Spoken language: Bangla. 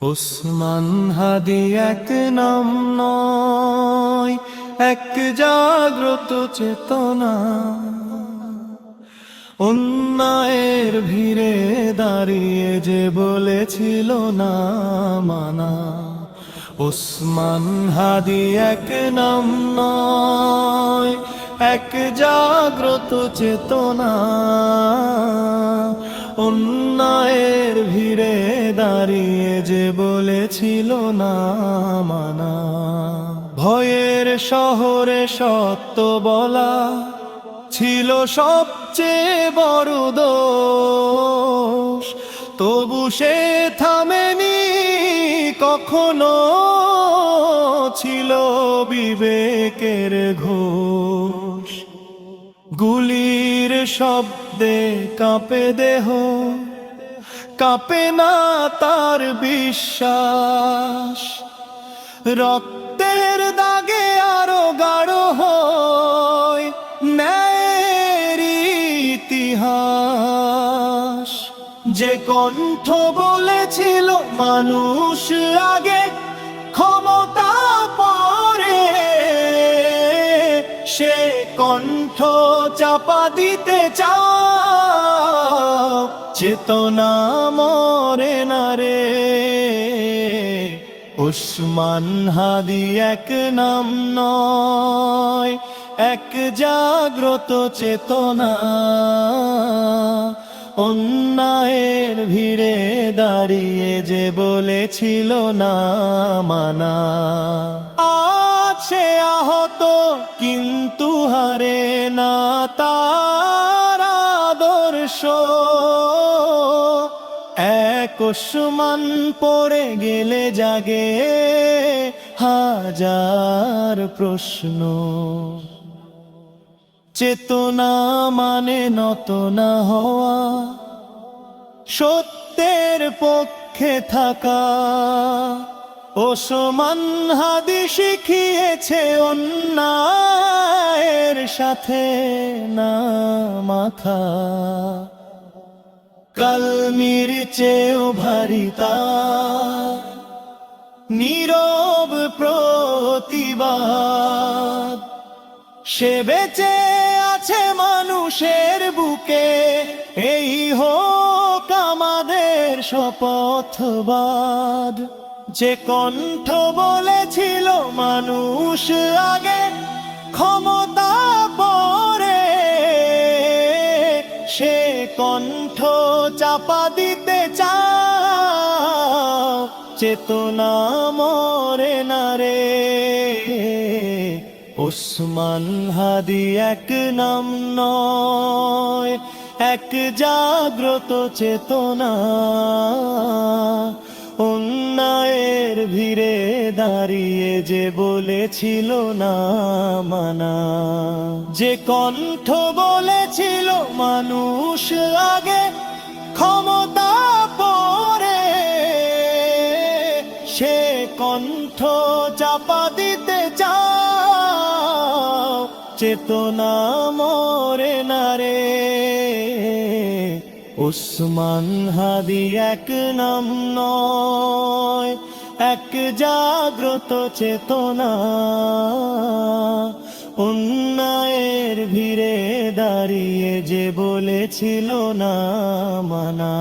ওসমান হাদি এক নাম নয়, এক জাগ্রত চেতনা। অন্যায়ের ভিড়ে দাঁড়িয়ে যে বলেছিল না মানা। ওসমান হাদি এক নাম নয়, এক জাগ্রত চেতনা। অন্যায়ের ভিড়ে দাঁড়িয়ে যে বলেছিল না মানা। ভয়ের শহরে সত্য বলা ছিল সবচেয়ে বড় দোষ। তবু সে থামেনি কখনো, ছিল বিবেকের ঘোষ গুলির শব্দে কাঁপে দেহ, কাঁপে না তার বিশ্বাস। রক্তের দাগে আরও গাঢ় হয় ন্যায়ের ইতিহাস। যে কণ্ঠ বলেছিল, মানুষ আগে ক্ষমতা সে কণ্ঠ চাপা দিতে চাও, চেতনা মরে না রে। উসমান হাদি এক নাম নয়, এক জাগ্রত চেতনা। অন্যায়ের ভিড়ে দাঁড়িয়ে যে বলেছিল না মানা। আছে আহত, কিন্তু হারে না তার আদর্শ। এক ওসমান পড়ে গেলে জাগে হাজার প্রশ্ন। চেতনা মানে নত না হওয়া, সত্যের পক্ষে থাকা। ওসমান হাদি শিখিয়েছে অন্যায়ের সাথে না মাথা। কালমির চেয়েও ভারিতা নীরব প্রতিবাদ। সে বেঁচে আছে মানুষের বুকে, এই হোক আমাদের শপথবাদ। যে কণ্ঠ বলেছিল মানুষ আগে ক্ষমতা পরে, সে কণ্ঠ চাপা দিতে চাও, চেতনা মরে না রে। ওসমান হাদি এক নাম নয়, এক জাগ্রত চেতনা। অন্যায়ের ভিড়ে দাঁড়িয়ে যে বলেছিল না মানা। যে কণ্ঠ বলেছিল মানুষ আগে ক্ষমতা পরে, সে কণ্ঠ চাপা দিতে চাও, চেতনা মরে না রে। উসমান হাদি এক নাম নয়, এক জাগ্রত চেতনা। অন্যায়ের ভিড়ে দাঁড়িয়ে যে বলেছিল না মানা।